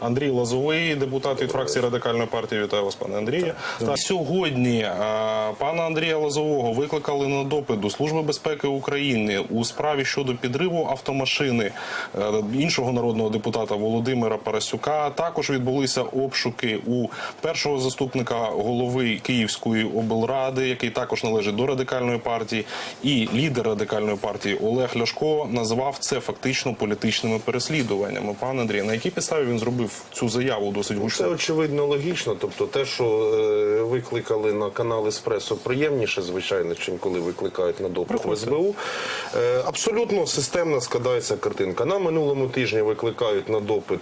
Андрій Лозовий, депутат від фракції радикальної партії. Вітаю вас, пане Андрію. Так. Сьогодні е, пана Андрія Лозового викликали на допит до Служби безпеки України у справі щодо підриву автомашини е, іншого народного депутата Володимира Парасюка. Також відбулися обшуки у першого заступника голови Київської облради, який також належить до радикальної партії, і лідер радикальної партії Олег Ляшко назвав це фактично політичними переслідуваннями. Пане Андрій, на якій підставі він зробив цю заяву досить Це очевидно логічно. Тобто, те, що е, викликали на канал Еспресо, приємніше, звичайно, чим коли викликають на допит в СБУ. Е, абсолютно системно складається картинка. На минулому тижні викликають на допит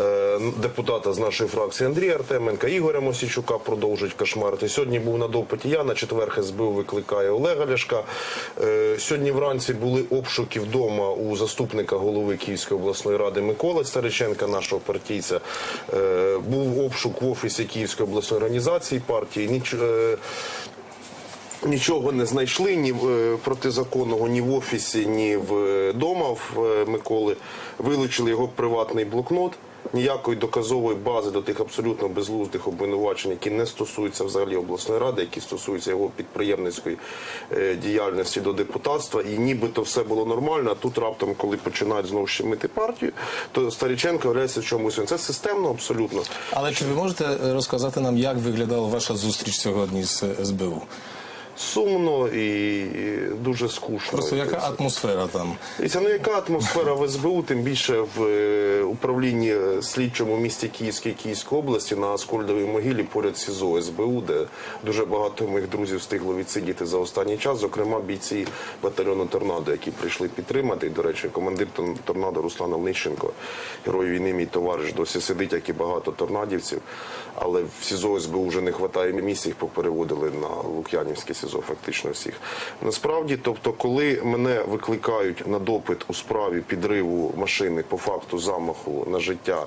е, депутата з нашої фракції Андрія Артеменка, Ігоря Мосічука продовжують кошмарити. Сьогодні був на допиті я, на четверг СБУ викликає Олега Ляшка. Е, сьогодні вранці були обшуки вдома у заступника голови Київської обласної ради Миколи Стариченка, нашого партійця. Е, був обшук в офісі Київської обласної організації партії. Ніч, е, Нічого не знайшли ні е, протизаконного ні в офісі, ні вдома в Миколи. Вилучили його приватний блокнот. Ніякої доказової бази до тих абсолютно безглуздих обвинувачень, які не стосуються взагалі обласної ради, які стосуються його підприємницької е, діяльності до депутатства, і нібито все було нормально. А тут раптом, коли починають знову щемити партію, то Старіченко являється чомусь. Це системно абсолютно. Але чи ви можете розказати нам, як виглядала ваша зустріч сьогодні з СБУ? Сумно і дуже скучно. Просто яка атмосфера там? І це ну яка атмосфера в СБУ, тим більше в е, управлінні е, слідчому місті Київській Київської області на Аскольдовій могилі поряд СІЗО СБУ, де дуже багато моїх друзів встигло відсидіти за останній час, зокрема бійці батальйону Торнадо, які прийшли підтримати. І, до речі, командир Тор- Торнадо Руслан Олнищенко, герой війни, мій товариш, досі сидить, як і багато торнадівців. Але в СІЗО СБУ вже не вистачає місць, їх попереводили на Лук'янівське СІЗО, фактично всіх. Насправді, тобто, коли мене викликають на допит у справі підриву машини по факту замаху на життя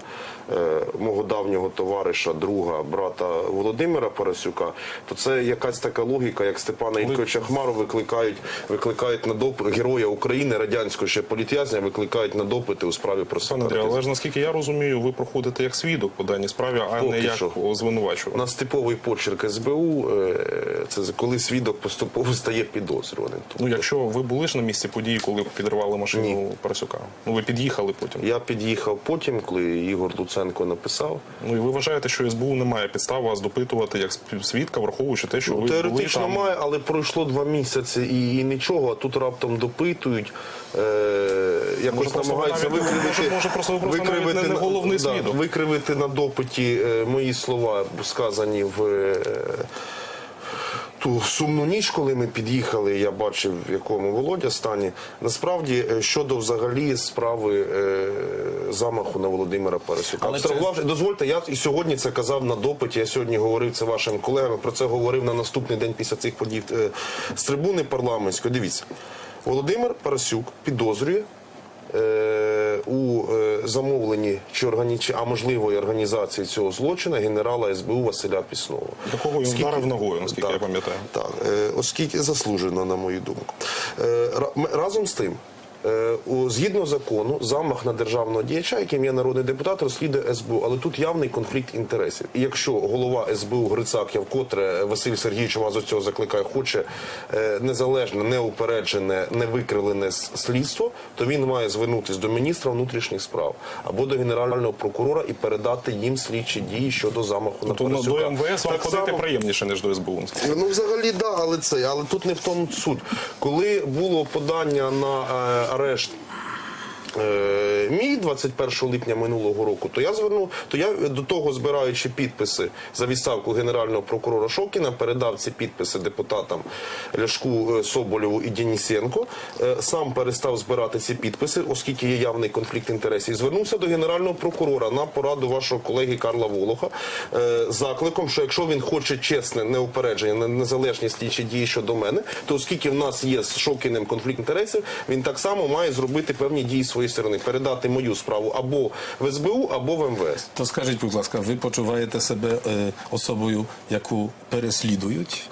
е, мого давнього товариша, друга, брата Володимира Парасюка, то це якась така логіка, як Степана Ільковича Хмару викликають, викликають на допит героя України, радянського ще політв'язня, викликають на допити у справі про сепаратизм. але ж наскільки я розумію, ви проходите як свідок по даній справі, а Поки не як що. звинувачувач. У нас типовий почерк СБУ, е, це коли свідок поступово стає підозрюваним. Ну, якщо ви були ж на місці події, коли підривали машину Парасюка, ну ви під'їхали потім. Я під'їхав потім, коли Ігор Луценко написав. Ну і ви вважаєте, що СБУ не має підстав вас допитувати як свідка, враховуючи те, що ви були Теоретично там. має, але пройшло два місяці і, і нічого, а тут раптом допитують, е, якось намагаються викривити, може- просто ви просто навіть не- не на- головний да, свідок. викривити на допиті е, мої слова, сказані в. е, Ту сумну ніч, коли ми під'їхали, я бачив, в якому Володя стані. Насправді, е, щодо взагалі справи е, замаху на Володимира Парасюка. Але це- Дозвольте, я і сьогодні це казав на допиті. Я сьогодні говорив це вашим колегам. Про це говорив на наступний день після цих подій е, з трибуни парламентської. Дивіться, Володимир Парасюк підозрює. Е, У е, замовленні чи органіч... а можливої організації цього злочину генерала СБУ Василя Піснова. Такого він вдарив ногою, наскільки Так, я пам'ятаю. Так, е, оскільки заслужено, на мою думку. Разом з тим, згідно закону, замах на державного діяча, яким є народний депутат, розслідує СБУ. Але тут явний конфлікт інтересів. І якщо голова СБУ Грицак, я вкотре Василь Сергійович вас до цього закликає, хоче е, незалежне, неупереджене, невикрилене слідство, то він має звернутися до міністра внутрішніх справ або до генерального прокурора і передати їм слідчі дії щодо замаху на Тобто ну, Парасюка. до МВС вам само- приємніше, ніж до СБУ. Ну, взагалі, да, але це, але тут не в тому суть. Коли було подання на е, арешт. Е, Мій 21 липня минулого року, то я звернув, то я до того збираючи підписи за відставку генерального прокурора Шокіна, передав ці підписи депутатам Ляшку е, Соболєву і Денісенко. Е, Сам перестав збирати ці підписи, оскільки є явний конфлікт інтересів. Звернувся до генерального прокурора на пораду вашого колеги Карла Волоха закликом, що якщо він хоче чесне неупередження, не- незалежні слідчі дії щодо мене, то оскільки в нас є з Шокіним конфлікт інтересів, він так само має зробити певні дії з своєї сторони, передати мою справу або в СБУ, або в МВС. То скажіть, будь ласка, ви почуваєте себе е, особою, яку переслідують?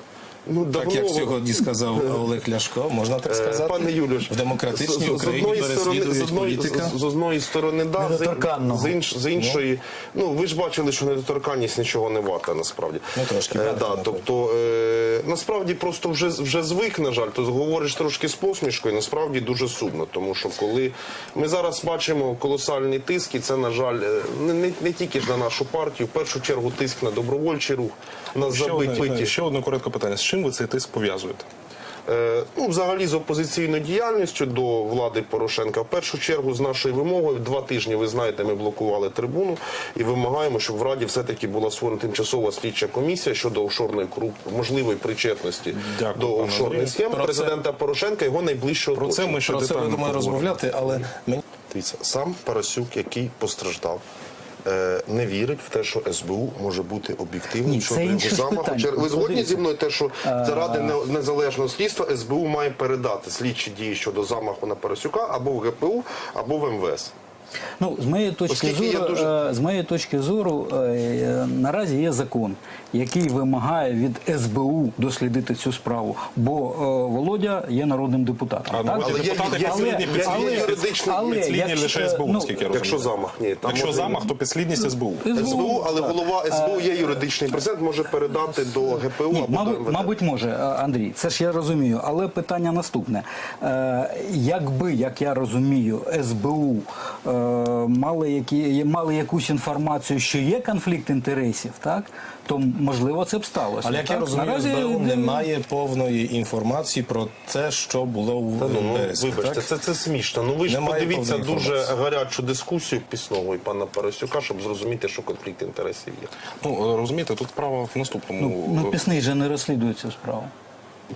Ну, Так давно- як сьогодні сказав Олег Ляшко, можна так Е, сказати? Пане в демократичній Україні сторони, з переслідують політика. з, з одної сторони, да, з, з, інш, з іншої. Ну, ви ж бачили, що недоторканність нічого не варта насправді. Ну, трошки Е, да, тобто, е, насправді просто вже, вже звик, на жаль, то говориш трошки з посмішкою, насправді дуже сумно. Тому що коли ми зараз бачимо колосальний тиск, і це, на жаль, е, не, не, не тільки ж на нашу партію, в першу чергу тиск на добровольчий рух, на забиті. ще одне коротке питання. З чим ви цей тиск пов'язуєте? Е, Ну, взагалі з опозиційною діяльністю до влади Порошенка. В першу чергу з нашою вимогою два тижні, ви знаєте, ми блокували трибуну і вимагаємо, щоб в Раді все-таки була створена тимчасова слідча комісія щодо офшорної коруп... можливої причетності Дякую, до офшорних схем Про це- президента Порошенка його найближчого Про це ми ще Про це думаю розмовляти, але мені Дивіться, сам Парасюк, який постраждав. Е, Не вірить в те, що СБУ може бути об'єктивним щодо замаху. Ви згодні зі мною те, що заради незалежного слідства СБУ має передати слідчі дії щодо замаху на Парасюка або в ГПУ, або в МВС. Ну, з моєї точки Оскільки я зору, дуже- е, з моєї точки зору, е, наразі є закон, який вимагає від СБУ дослідити цю справу, бо е, Володя є народним депутатом. А так? Але є- депутати є- підслідні, є- підслідні, є юридичний- але підслідні якщо- лише СБУ, ну, скільки я розумію. Якщо замах, ні, там Якщо може- замах, то підслідність СБУ. СБУ, але так. голова СБУ є юридичний президент, може передати до ГПУ Ні, або до мабуть, МВД. мабуть, може, Андрій, це ж я розумію. Але питання наступне: е, якби, як я розумію, СБУ е, мали, які, мали якусь інформацію, що є конфлікт інтересів, так то можливо це б сталося. Але як я розумію, Наразі, СБУ е, немає повної інформації про те, що було у Та ну, ну, березні. вибачте, так? це, це смішно. Ну ви ж Немає подивіться дуже гарячу дискусію пісного і пана Парасюка, щоб зрозуміти, що конфлікт інтересів є. Ну е, розумієте, тут справа в наступному. Ну, пісний же не розслідує цю справу.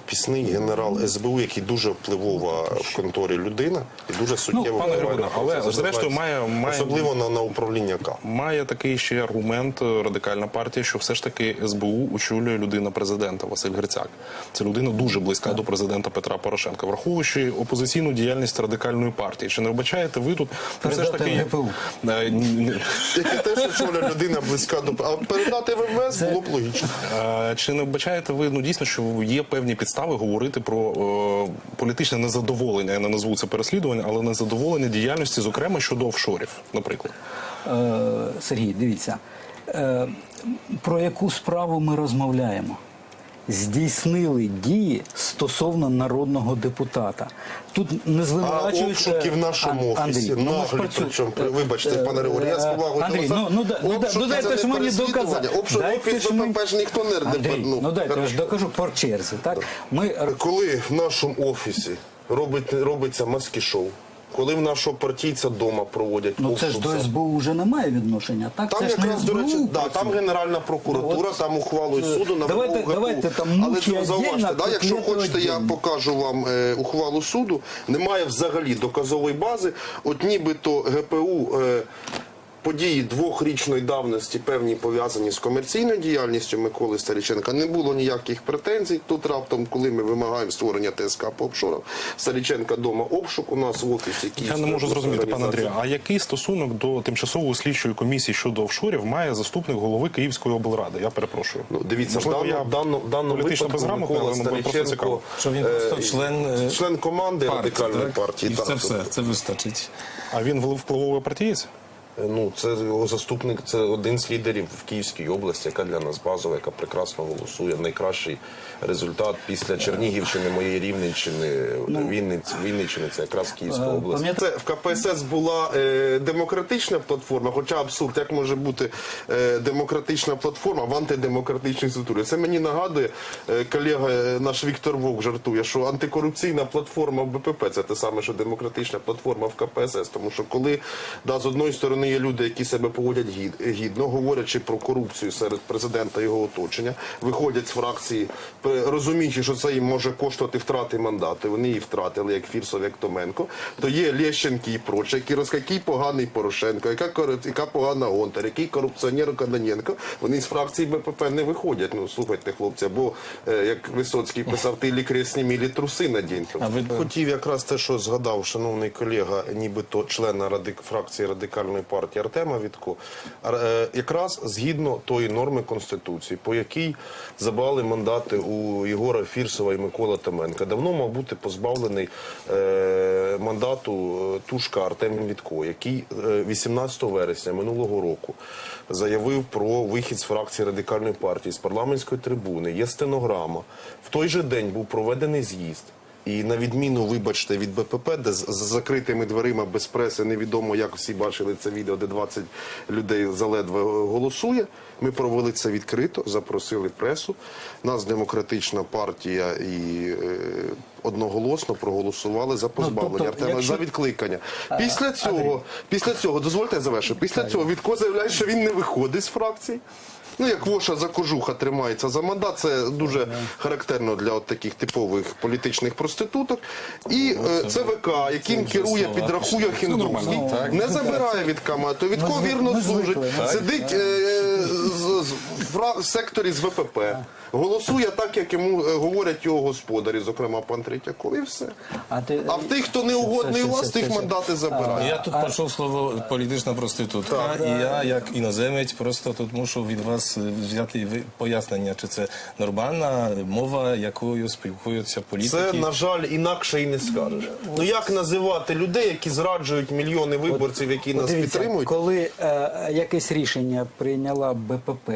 Пісний генерал СБУ, який дуже впливова в конторі людина і дуже суттєво пане впливає але зрештою має- має- особливо на, на управління К. Має такий ще аргумент е, радикальна партія, що все ж таки СБУ очолює людина президента Василь Грицяк. Це людина дуже близька до президента Петра Порошенка, враховуючи опозиційну діяльність радикальної партії. Чи не вбачаєте ви тут ну, все ж таки ГПУ. Е, Яке теж очолює людина близька до а передати в МВС було б логічно. Е, Чи не вбачаєте ви ну дійсно, що є певні підстави говорити про е, політичне незадоволення? Я не назву це переслідування, але незадоволення діяльності, зокрема щодо офшорів, наприклад. Е, Сергій, дивіться, е, про яку справу ми розмовляємо? Здійснили дії стосовно народного депутата. Тут не А звинувачують... обшуки в нашому Ан- офісі Андрій, ну, ми ж наглі, працю- причому, вибачте, пане Григорій, я з повагою Андрій, до ну, вас. ну, да- ну, да- Обшуки ну, дайте це ж не мені переслідування. доказати. Обшук Дайте офіс ж мені- ж ніхто не Андрій, ну, ну дайте, я ж докажу по черзі. Так? Ми Коли в нашому офісі робить, робиться маски шоу, коли в нашого партійця вдома проводять Ну це ж обшук, до СБУ вже немає відношення. Так, Там це ж не якраз, до речі, СБУ да, там працює. Генеральна прокуратура, там ухвалою суду на давайте- вимогу ГПУ. давайте там Але це зауважте, отдельно, да, якщо хочете, я отдельно. покажу вам е, ухвалу суду. Немає взагалі доказової бази. От нібито ГПУ е, події двохрічної давності певні пов'язані з комерційною діяльністю Миколи Старіченка. Не було ніяких претензій. Тут раптом, коли ми вимагаємо створення ТСК по обшорам, Старіченка дома обшук у нас в офісі Я не можу зрозуміти, пане. Андрію, а який стосунок до тимчасової слідчої комісії щодо офшорів має заступник голови Київської облради? Я перепрошую. Ну, дивіться, в Можливо, даному, я даному, даному політично випадку Микола. Стариченко, Що він просто член, е, член команди партії, радикальної так? партії. І так, це все, тобто, це вистачить. А він впливовий партієць? Ну, це його заступник, це один з лідерів в Київській області, яка для нас базова, яка прекрасно голосує. Найкращий результат після Чернігівщини, моєї Рівненщини, Вінниці, Вінниччини, це якраз Київська Ну. Е, область. Це в КПСС була е, демократична платформа, хоча абсурд, як може бути е, демократична платформа в антидемократичній структурі. Це мені нагадує е, колега е, наш Віктор Вовк жартує, що антикорупційна платформа в БПП це те саме, що демократична платформа в КПСС. Тому що коли да, з одної сторони є люди, які себе поводять гід- гідно, говорячи про корупцію серед президента і його оточення, виходять з фракції, розуміючи, що це їм може коштувати втрати мандати. Вони її втратили, як Фірсов, як Томенко. То є Лещенки і прочі, які розказують, який поганий Порошенко, яка, яка погана Гонтар, який корупціонер Каноненко. Вони з фракції БПП не виходять. Ну слухайте, хлопці, або е, як Висоцький писав, ти лі кресні мілі труси надінь. А ви- хотів якраз те, що згадав шановний колега, нібито члена радик... фракції радикальної партії Артема Вітко, е, якраз згідно тої норми Конституції, по якій забрали мандати у Єгора Фірсова і Микола Томенка, давно мав бути позбавлений е, мандату е, Тушка Артем Вітко, який е, 18 вересня минулого року заявив про вихід з фракції радикальної партії з парламентської трибуни. Є стенограма. В той же день був проведений з'їзд. І на відміну, вибачте, від БПП, де з закритими дверима без преси невідомо, як всі бачили це відео, де 20 людей заледве голосує. Ми провели це відкрито, запросили пресу. Нас демократична партія і е, одноголосно проголосували за позбавлення тобто, Артема якщо- за відкликання. Після цього, після цього, дозвольте я завершу. Після цього Вітко заявляє, що він не виходить з фракції. Ну, як Воша за кожуха тримається за мандат, це дуже характерно для от таких типових політичних проституток. І е, ЦВК, яким керує, підрахує Хіндруський, Ну, не забирає від Камату, від кого вірно служить, сидить е, з- з- в ра- в секторі з ВПП, голосує так, як йому е, говорять його господарі, зокрема пан Третьяков, і все. А, ти, А в тих, хто не угодний у вас, тих мандати забирає. Я тут почув слово політична проститутка, і я, як іноземець, просто тут мушу від вас е, взяти ви- пояснення, чи це нормальна мова, якою спілкуються політики. Це, на жаль, інакше і не скажеш. Ну як називати людей, які зраджують мільйони виборців, які От нас дивіться, підтримують? Коли е, якесь рішення прийняла БПП,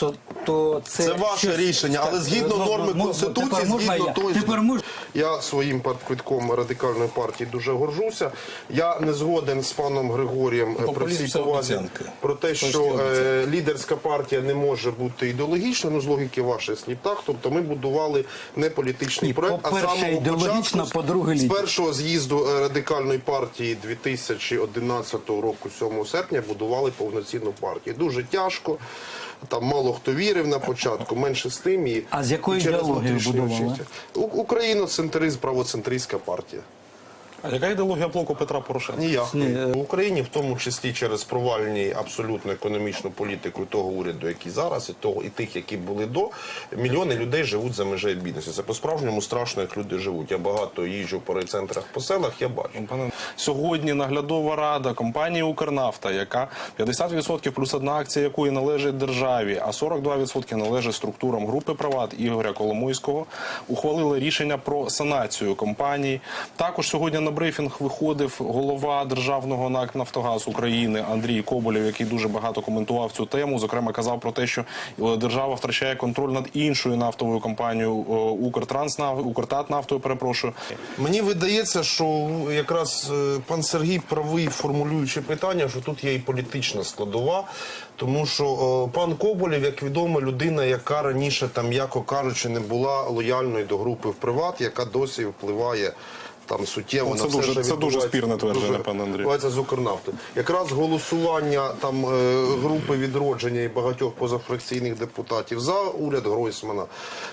то, то це, Це ваше щось- рішення, але Так, згідно ну, норми ну, Конституції, тепер згідно я? тої ж- Тепер можна? Я своїм партквитком радикальної партії дуже горжуся. Я не згоден з паном Григорієм е, Популізм всій повазі про те, що е, лідерська партія не може бути ідеологічною, ну з логіки ваших слів. Так, тобто ми будували не політичний Ні, проект, а по-перше, самого ідеологічно, початку, по-друге, з першого з'їзду е, радикальної партії 2011 року, 7 серпня, будували повноцінну партію. Дуже тяжко. Там мало хто вірив на початку, менше з тим і А з якою через внутрішнє будували? Україноцентризм, правоцентристська партія. А яка ідеологія блоку Петра Порошенка? Ніякої. е, В Україні, в тому числі через провальні абсолютно економічну політику того уряду, який зараз, і того і тих, які були до, мільйони людей живуть за межею бідності. Це по-справжньому страшно, як люди живуть. Я багато їжджу по райцентрах по селах, я бачу. Пане сьогодні наглядова рада компанії Укрнафта, яка 50% плюс одна акція якої належить державі, а 42% належить структурам групи Приват Ігоря Коломойського, ухвалили рішення про санацію компаній. Також сьогодні на брифінг виходив голова державного НАК Нафтогаз України Андрій Коболєв, який дуже багато коментував цю тему. Зокрема, казав про те, що е, держава втрачає контроль над іншою нафтовою компанією е, Укртранснав, Укртатнафтою. Перепрошую. Мені видається, що якраз е, пан Сергій правий, формулюючи питання, що тут є і політична складова, тому що пан Коболєв, як відомо, людина, яка раніше, там, м'яко кажучи, не була лояльною до групи в приват, яка досі впливає. Там суттєво Ну, це на все, дуже- що це дуже спірне твердження, пане Андрію. відбувається з Укрнафтою. Якраз голосування там е, групи відродження і багатьох позафракційних депутатів за уряд Гройсмана,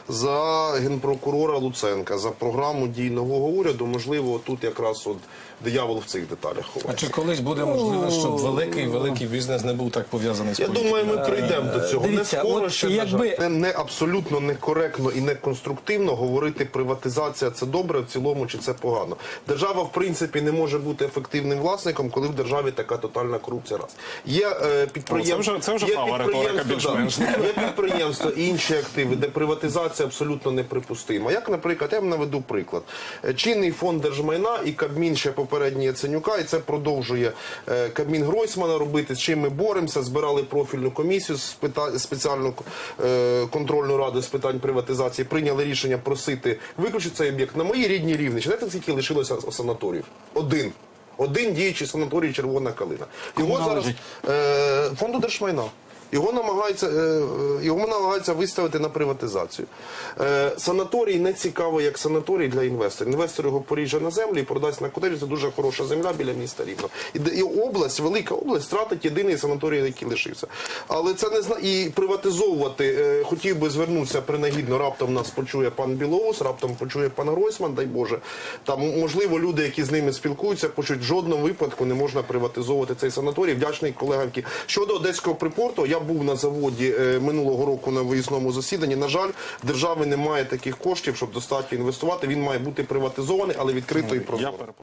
за генпрокурора Луценка, за програму дій нового уряду. Можливо, тут якраз от диявол в цих деталях А чи колись буде можливо, щоб великий великий бізнес не був так пов'язаний з Я політикою? думаю, ми прийдемо до цього. дивіться, не скоро от ще якби- не, не абсолютно некоректно і неконструктивно говорити приватизація це добре в цілому чи це погано. Держава в принципі не може бути ефективним власником, коли в державі така тотальна корупція. Раз є е, підприємства, Ну, це вже- це вже є більш-менш. да, є підприємства і інші активи, де приватизація абсолютно неприпустима. Як, наприклад, я вам наведу приклад. Е, Чинний фонд держмайна і Кабмін ще попередній Яценюка, і це продовжує е, Кабмін Гройсмана робити. З чим ми боремося? Збирали профільну комісію з пита- спеціальну е, контрольну раду з питань приватизації. Прийняли рішення просити виключити цей об'єкт на моїй рідній рівні. Знаєте, скільки лишилося санаторіїв? Один. Один діючий санаторій Червона калина. Його зараз е, фонду держмайна. Його намагаються, е, е, його намагаються виставити на приватизацію. Е, санаторій не цікавий як санаторій для інвесторів. Інвестор його поріже на землю і продасть на котеджі. Це дуже хороша земля біля міста Рівно. І, область, велика область, втратить єдиний санаторій, який лишився. Але це не зна... і приватизовувати. Хотів би звернутися принагідно. Раптом нас почує пан Білоус, раптом почує пан Гройсман, дай Боже. Там можливо люди, які з ними спілкуються, почують в жодному випадку не можна приватизовувати цей санаторій. Вдячний колегам. Щодо одеського припорту, я був на заводі е, минулого року на виїзному засіданні. На жаль, держави немає таких коштів, щоб достатньо інвестувати. Він має бути приватизований, але відкрито і Я прозоро.